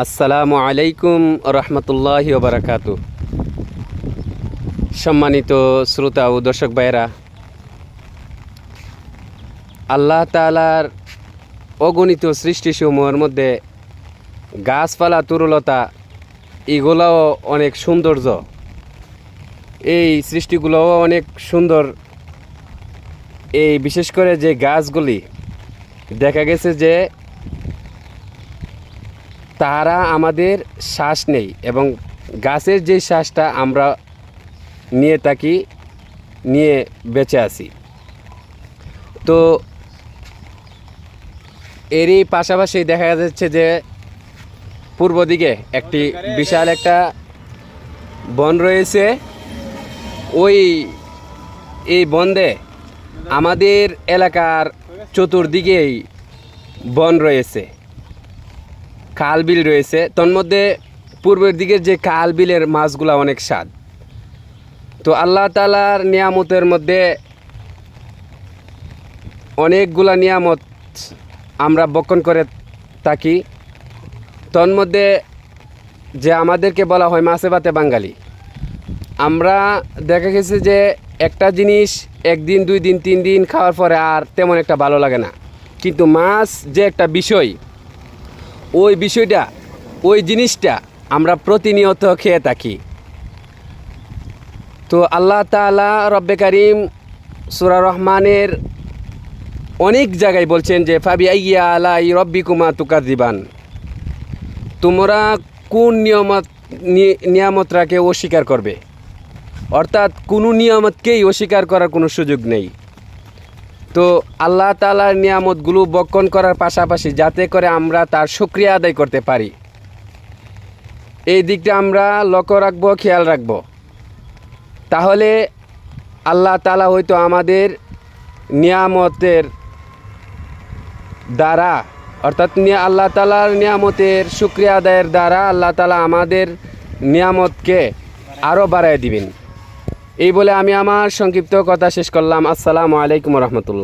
আসসালামু আলাইকুম রহমতুল্লাহি বারাকাত সম্মানিত শ্রোতা ও দর্শক ভাইয়েরা, আল্লাহ তালার অগণিত সৃষ্টিসমূহের মধ্যে গাছপালা, তরুলতা, এগুলোও অনেক সৌন্দর্য। এই সৃষ্টিগুলোও অনেক সুন্দর। এই বিশেষ করে যে গাছগুলি, দেখা গেছে যে তারা আমাদের শ্বাস নেই এবং গাছের যে শ্বাসটা আমরা নিয়ে থাকি, নিয়ে বেঁচে আছি। তো এরই পাশাপাশি দেখা যাচ্ছে যে পূর্ব দিকে একটি বিশাল একটা বন রয়েছে। ওই, এই বন্দে আমাদের এলাকার চতুর্দিকেই বন রয়েছে। খাল বিল রয়েছে। তন্মধ্যে পূর্বের দিকের যে খাল বিলের মাছগুলা অনেক স্বাদ। তো আল্লাহ তালার নিয়ামতের মধ্যে অনেকগুলা নিয়ামত আমরা বক্ষণ করে থাকি। তন্মধ্যে যে আমাদেরকে বলা হয় মাছে ভাতে বাঙালি। আমরা দেখা গেছে যে একটা জিনিস একদিন, দুই দিন, তিন দিন খাওয়ার পরে আর তেমন একটা ভালো লাগে না। কিন্তু মাছ যে একটা বিষয় ওই বিষয়টা, ওই জিনিসটা আমরা প্রতিনিয়ত খেয়ে থাকি। তো আল্লাহ তালা রব্বে করিম সুরা রহমানের অনেক জায়গায় বলছেন যে ফাবি আইয়া আলাই রব্বি কুমা তুকা দিবান তোমরা কোন নিয়মত নিয়ামতটাকে অস্বীকার করবে? অর্থাৎ কোনো নিয়ামতকেই অস্বীকার করার কোনো সুযোগ নেই। তো আল্লাহ তালার নিয়ামতগুলো বক্ষণ করার পাশাপাশি যাতে করে আমরা তার সুক্রিয়া আদায় করতে পারি। এই দিকটা আমরা লক্ষ্য রাখব, খেয়াল রাখব। তাহলে আল্লাহ তালা হয়তো আমাদের নিয়ামতের দ্বারা, অর্থাৎ আল্লাহ তালার নিয়ামতের সুক্রিয়া আদায়ের দ্বারা আল্লাহ তালা আমাদের নিয়ামতকে আরও বাড়ায় দিবেন। এই বলে আমি আমার সংক্ষিপ্ত কথা শেষ করলাম। আসসালামু আলাইকুম রহমতুল্লাহ।